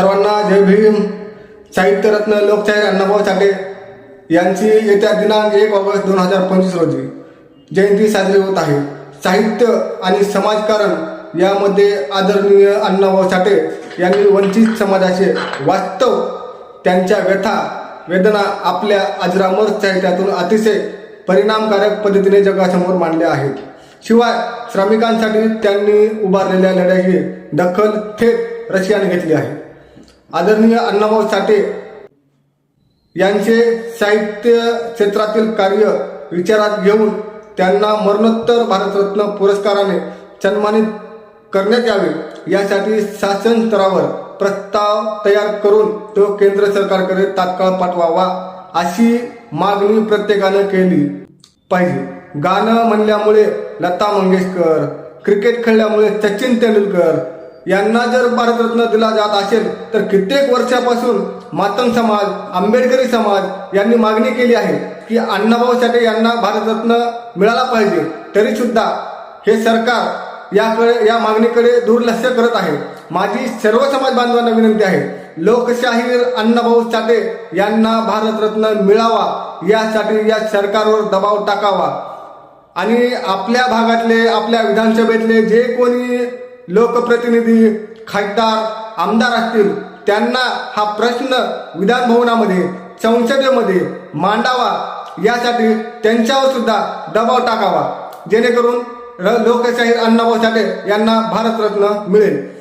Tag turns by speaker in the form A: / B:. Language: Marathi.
A: सर्वांना जय भीम. साहित्यरत्न लोकशाहीर अण्णाभाऊ साठे यांची येत्या दिनांक एक ऑगस्ट दोन हजार पंचवीस रोजी जयंती साजरी होत आहे. साहित्य आणि समाजकारण यामध्ये आदरणीय अण्णाभाऊ साठे यांनी वंचित समाजाचे वास्तव त्यांच्या व्यथा वेदना आपल्या अजरामर साहित्यातून अतिशय परिणामकारक पद्धतीने जगासमोर मांडल्या आहेत. शिवाय श्रमिकांसाठी त्यांनी उभारलेल्या लढ्याची दखल थेट रशियाने घेतली आहे. आदरणीय अण्णाभाऊ साठे यांचे साहित्य क्षेत्रातील कार्य विचारात घेऊन त्यांना मरणोत्तर भारतरत्न पुरस्काराने सन्मानित करण्यात यावे यासाठी शासन स्तरावर प्रस्ताव तयार करून तो केंद्र सरकारकडे तात्काळ पाठवावा अशी मागणी प्रत्येकानं केली पाहिजे. गाणं म्हणल्यामुळे लता मंगेशकर क्रिकेट खेळल्यामुळे सचिन तेंडुलकर यांना जर भारतरत्न दिला जात असेल तर कित्येक वर्षापासून मातंग समाज आंबेडकरी समाज यांनी मागणी केली आहे की अण्णाभाऊ साठे यांना भारतरत्न मिळाला पाहिजे. तरी सुद्धा हे सरकार याकडे या मागणीकडे दुर्लक्ष करत आहे. माझी सर्व समाज बांधवांना विनंती आहे लोकशाहीर अण्णाभाऊ साठे यांना भारतरत्न मिळावा यासाठी या सरकारवर दबाव टाकावा. आणि आपल्या भागातले आपल्या विधानसभेतले जे कोणी लोकप्रतिनिधी खासदार आमदार असतील त्यांना हा प्रश्न विधान भवनामध्ये संसदेमध्ये मांडावा. यासाठी त्यांच्यावर सुद्धा दबाव टाकावा. जेणेकरून र- लोकशाहीर अण्णाभाऊ साठे यांना भारतरत्न मिळेल.